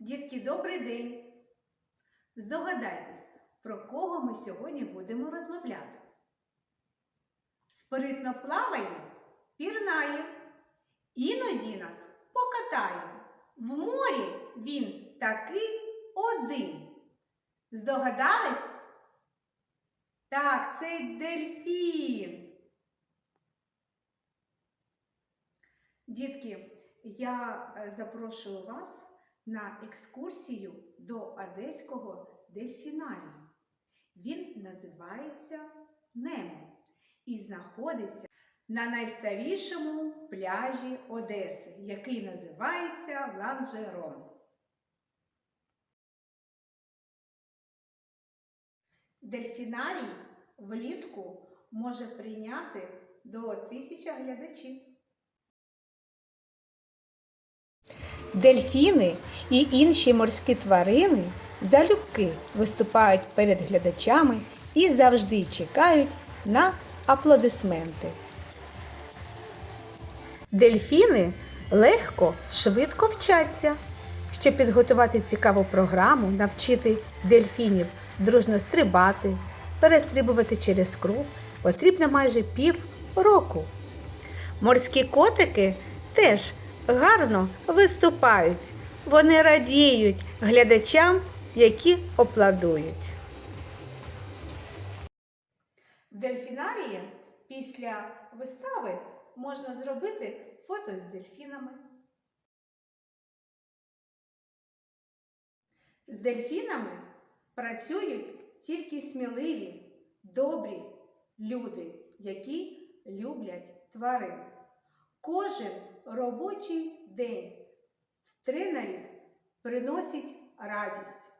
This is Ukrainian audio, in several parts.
Дітки, добрий день! Здогадайтесь, про кого ми сьогодні будемо розмовляти. Спритно плаває, пірнає, іноді нас покатає. В морі він такий один. Здогадались? Так, це дельфін. Дітки, я е, запрошую вас на екскурсію до Одеського дельфінарію. Він називається Немо і знаходиться на найстарішому пляжі Одеси, який називається Ланжерон. Дельфінарій влітку може прийняти до тисячі глядачів. Дельфіни і інші морські тварини залюбки виступають перед глядачами і завжди чекають на аплодисменти. Дельфіни легко, швидко вчаться. Щоб підготувати цікаву програму, навчити дельфінів дружно стрибати, перестрибувати через круг, потрібно майже пів року. Морські котики теж гарно виступають. Вони радіють глядачам, які опладують. В дельфінарії після вистави можна зробити фото з дельфінами. З дельфінами працюють тільки сміливі, добрі люди, які люблять тварин. Кожен робочий день тренерів приносить радість.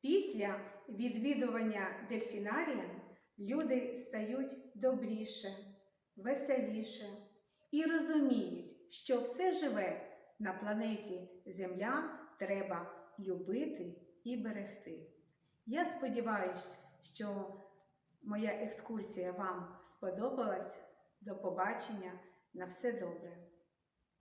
Після відвідування дельфінарія люди стають добріше, веселіше і розуміють, що все живе на планеті Земля треба любити і берегти. Я сподіваюся, що моя екскурсія вам сподобалась. До побачення. На все добре.